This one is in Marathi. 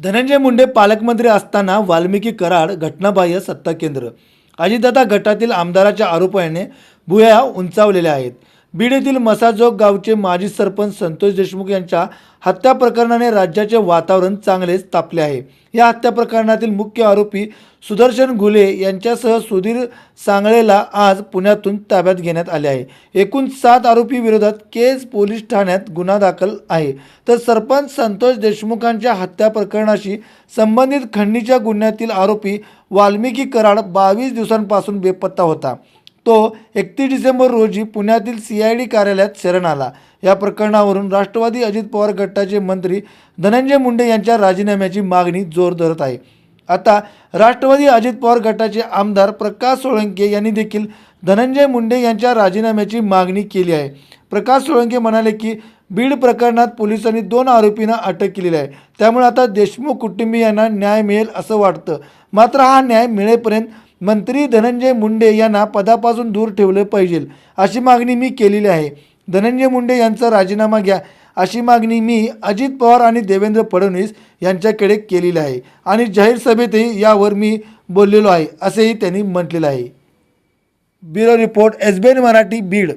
धनंजय मुंडे पालकमंत्री असताना वाल्मिकी कराड घटनाबाह्य सत्ता केंद्र अजितदादा गटातील आमदाराच्या आरोपाने भुया उंचावलेल्या आहेत. बीड येथील मसाजोग गावचे माजी सरपंच संतोष देशमुख यांच्या हत्या प्रकरणाने राज्याचे वातावरण चांगलेच तापले आहे. या हत्या प्रकरणातील मुख्य आरोपी सुदर्शन घुले यांच्यासह सुधीर सांगळेला आज पुण्यातून ताब्यात घेण्यात आले आहे. एकूण सात आरोपी विरोधात केज पोलीस ठाण्यात गुन्हा दाखल आहे. तर सरपंच संतोष देशमुखांच्या हत्या प्रकरणाशी संबंधित खंडणीच्या गुन्ह्यातील आरोपी वाल्मिकी कराड बावीस दिवसांपासून बेपत्ता होता. तो एकतीस डिसेंबर रोजी पुण्यातील सी आय डी कार्यालयात शरण आला. या प्रकरणावरून राष्ट्रवादी अजित पवार गटाचे मंत्री धनंजय मुंडे यांच्या राजीनाम्याची मागणी जोर धरत आहे. आता राष्ट्रवादी अजित पवार गटाचे आमदार प्रकाश सोळंके यांनी देखील धनंजय मुंडे यांच्या राजीनाम्याची मागणी केली आहे. प्रकाश सोळंके म्हणाले की बीड प्रकरणात पोलिसांनी दोन आरोपींना अटक केलेली आहे. त्यामुळे आता देशमुख कुटुंबियांना न्याय मिळेल असं वाटतं. मात्र हा न्याय मिळेपर्यंत मंत्री धनंजय मुंडे यांना पदापासून दूर ठेवले पाहिजे अशी मागणी मी केलेली आहे. धनंजय मुंडे यांचा राजीनामा घ्या अशी मागणी मी अजित पवार आणि देवेंद्र फडणवीस यांच्याकडे केलेली आहे आणि जाहीर सभेतही यावर मी बोललेलो आहे असेही त्यांनी म्हटलेलं आहे. Bureau report S B N Marathi Beed.